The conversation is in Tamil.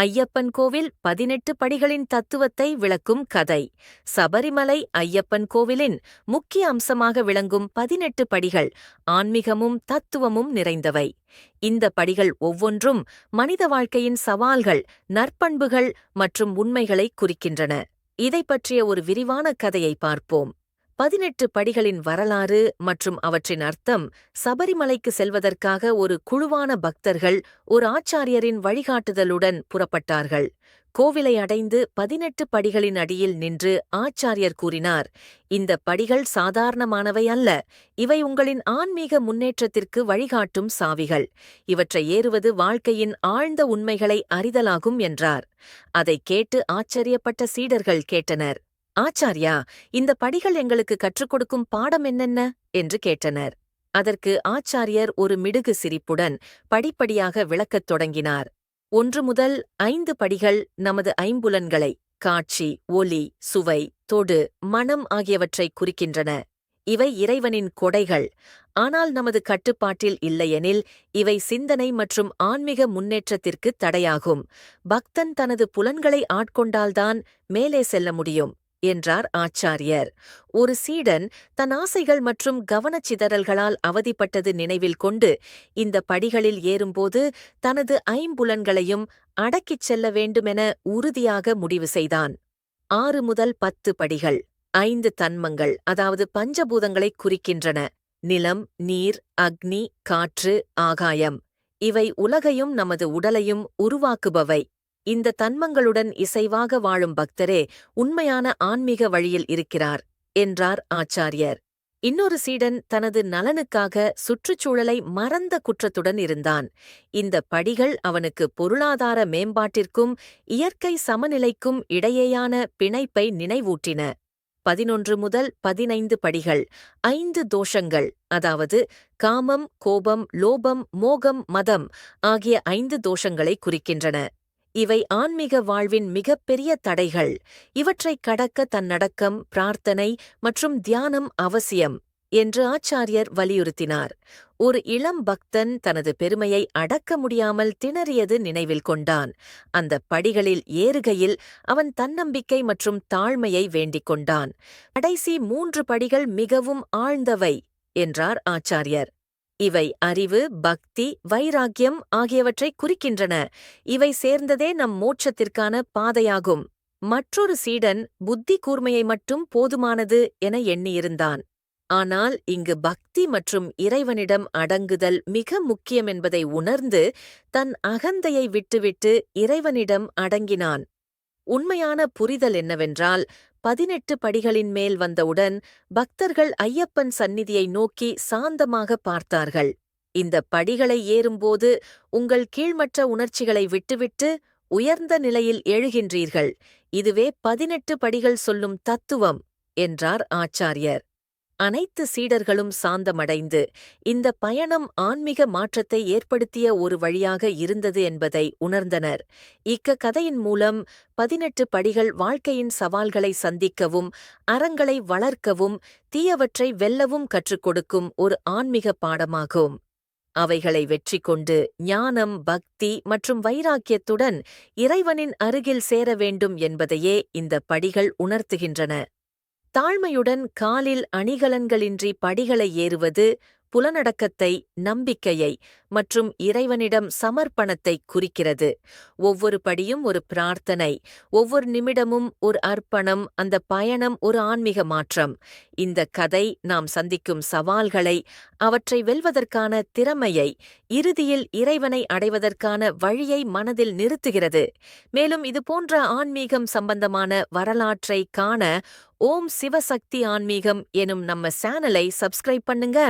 ஐயப்பன் கோவில் பதினெட்டு படிகளின் தத்துவத்தை விளக்கும் கதை. சபரிமலை ஐயப்பன் கோவிலின் முக்கிய அம்சமாக விளங்கும் பதினெட்டு படிகள் ஆன்மீகமும் தத்துவமும் நிறைந்தவை. இந்த படிகள் ஒவ்வொன்றும் மனித வாழ்க்கையின் சவால்கள் நற்பண்புகள் மற்றும் உண்மைகளை குறிக்கின்றன. இதைப் பற்றிய ஒரு விரிவான கதையை பார்ப்போம். பதினெட்டு படிகளின் வரலாறு மற்றும் அவற்றின் அர்த்தம் சபரிமலைக்கு செல்வதற்காக ஒரு குழுவான பக்தர்கள் ஒரு ஆச்சாரியரின் வழிகாட்டுதலுடன் புறப்பட்டார்கள். கோவிலை அடைந்து பதினெட்டு படிகளின் அடியில் நின்று ஆச்சாரியர் கூறினார் இந்த படிகள் சாதாரணமானவை அல்ல இவை உங்களின் ஆன்மீக முன்னேற்றத்திற்கு வழிகாட்டும் சாவிகள். இவற்றை ஏறுவது வாழ்க்கையின் ஆழ்ந்த உண்மைகளை அறிதலாகும் என்றார். அதைக் கேட்டு ஆச்சரியப்பட்ட சீடர்கள் கேட்டனர். ஆச்சாரியா இந்த படிகள் எங்களுக்கு கற்றுக் கொடுக்கும் பாடம் என்னென்ன? என்று கேட்டனர். அதற்கு ஆச்சாரியர் ஒரு மிடுகு சிரிப்புடன் படிப்படியாக விளக்கத் தொடங்கினார். ஒன்று முதல் ஐந்து படிகள் நமது ஐம்புலன்களை காட்சி ஒலி சுவை தொடு மனம் ஆகியவற்றை குறிக்கின்றன. இவை இறைவனின் கொடைகள். ஆனால் நமது கட்டுப்பாட்டில் இல்லையெனில் இவை சிந்தனை மற்றும் ஆன்மீக முன்னேற்றத்திற்கு தடையாகும். பக்தன் தனது புலன்களை ஆட்கொண்டால்தான் மேலே செல்ல முடியும். என்றார் ஆச்சாரியர். ஒரு சீடன் தன் ஆசைகள் மற்றும் கவனச்சிதறல்களால் அவதிப்பட்டது நினைவில் கொண்டு இந்த படிகளில் ஏறும்போது தனது ஐம்புலன்களையும் அடக்கிச் செல்ல வேண்டுமென உறுதியாக முடிவு செய்தான். ஆறு முதல் பத்து படிகள் ஐந்து தன்மங்கள் அதாவது பஞ்சபூதங்களை குறிக்கின்றன. நிலம் நீர் அக்னி காற்று ஆகாயம். இவை உலகையும் நமது உடலையும் உருவாக்குபவை. இந்த தன்மங்களுடன் இசைவாக வாழும் பக்தரே உண்மையான ஆன்மீக வழியில் இருக்கிறார் என்றார் ஆச்சாரியர். இன்னொரு சீடன் தனது நலனுக்காக சுற்றுச்சூழலை மறந்த குற்றத்துடன் இருந்தான். இந்த படிகள் அவனுக்கு பொருளாதார மேம்பாட்டிற்கும் இயற்கை சமநிலைக்கும் இடையேயான பிணைப்பை நினைவூட்டின. பதினொன்று முதல் பதினைந்து படிகள் ஐந்து தோஷங்கள் அதாவது காமம் கோபம் லோபம் மோகம் மதம் ஆகிய ஐந்து தோஷங்களை குறிக்கின்றன. இவை ஆன்மீக வாழ்வின் மிகப்பெரிய தடைகள். இவற்றை கடக்க தன்னடக்கம் பிரார்த்தனை மற்றும் தியானம் அவசியம் என்று ஆச்சாரியர் வலியுறுத்தினார். ஒரு இளம் பக்தன் தனது பெருமையை அடக்க முடியாமல் திணறியது நினைவில் கொண்டான். அந்த படிகளில் ஏறுகையில் அவன் தன்னம்பிக்கை மற்றும் தாழ்மையை வேண்டிக் கொண்டான். கடைசி மூன்று படிகள் மிகவும் ஆழ்ந்தவை என்றார் ஆச்சாரியர். இவை அறிவு பக்தி வைராக்கியம் ஆகியவற்றை குறிக்கின்றன. இவை சேர்ந்ததே நம் மோட்சத்திற்கான பாதையாகும். மற்றொரு சீடன் புத்தி கூர்மையை மட்டும் போதுமானது என எண்ணியிருந்தான். ஆனால் இங்கு பக்தி மற்றும் இறைவனிடம் அடங்குதல் மிக முக்கியம் என்பதை உணர்ந்து தன் அகந்தையை விட்டுவிட்டு இறைவனிடம் அடங்கினான். உண்மையான புரிதல் என்னவென்றால் பதினெட்டு படிகளின் மேல் வந்தவுடன் பக்தர்கள் ஐயப்பன் சந்நிதியை நோக்கி சாந்தமாக பார்த்தார்கள். இந்த படிகளை ஏறும்போது உங்கள் கீழ்மற்ற உணர்ச்சிகளை விட்டுவிட்டு உயர்ந்த நிலையில் எழுகின்றீர்கள். இதுவே பதினெட்டு படிகள் சொல்லும் தத்துவம் என்றார் ஆச்சாரியர். அனைத்து சீடர்களும் சாந்தமடைந்து இந்த பயணம் ஆன்மீக மாற்றத்தை ஏற்படுத்திய ஒரு வழியாக இருந்தது என்பதை உணர்ந்தனர். இக்க கதையின் மூலம் பதினெட்டு படிகள் வாழ்க்கையின் சவால்களை சந்திக்கவும் அறங்களை வளர்க்கவும் தீயவற்றை வெல்லவும் கற்றுக் கொடுக்கும் ஒரு ஆன்மீக பாடமாகும். அவைகளை வெற்றி கொண்டு ஞானம் பக்தி மற்றும் வைராக்கியத்துடன் இறைவனின் அருகில் சேர வேண்டும் என்பதையே இந்த படிகள் உணர்த்துகின்றன. தாழ்மையுடன் காலில் அணிகலன்களின்றி படிகளை ஏறுவது புலனடக்கத்தை நம்பிக்கையை மற்றும் இறைவனிடம் சமர்ப்பணத்தை குறிக்கிறது. ஒவ்வொரு படியும் ஒரு பிரார்த்தனை ஒவ்வொரு நிமிடமும் ஒரு அர்ப்பணம் அந்த பயணம் ஒரு ஆன்மீக மாற்றம். இந்த கதை நாம் சந்திக்கும் சவால்களை அவற்றை வெல்வதற்கான திறமையை இறுதியில் இறைவனை அடைவதற்கான வழியை மனதில் நிறுத்துகிறது. மேலும் இதுபோன்ற ஆன்மீகம் சம்பந்தமான வரலாற்றை காண ஓம் சிவசக்தி ஆன்மீகம் எனும் நம்ம சேனலை சப்ஸ்கிரைப் பண்ணுங்க.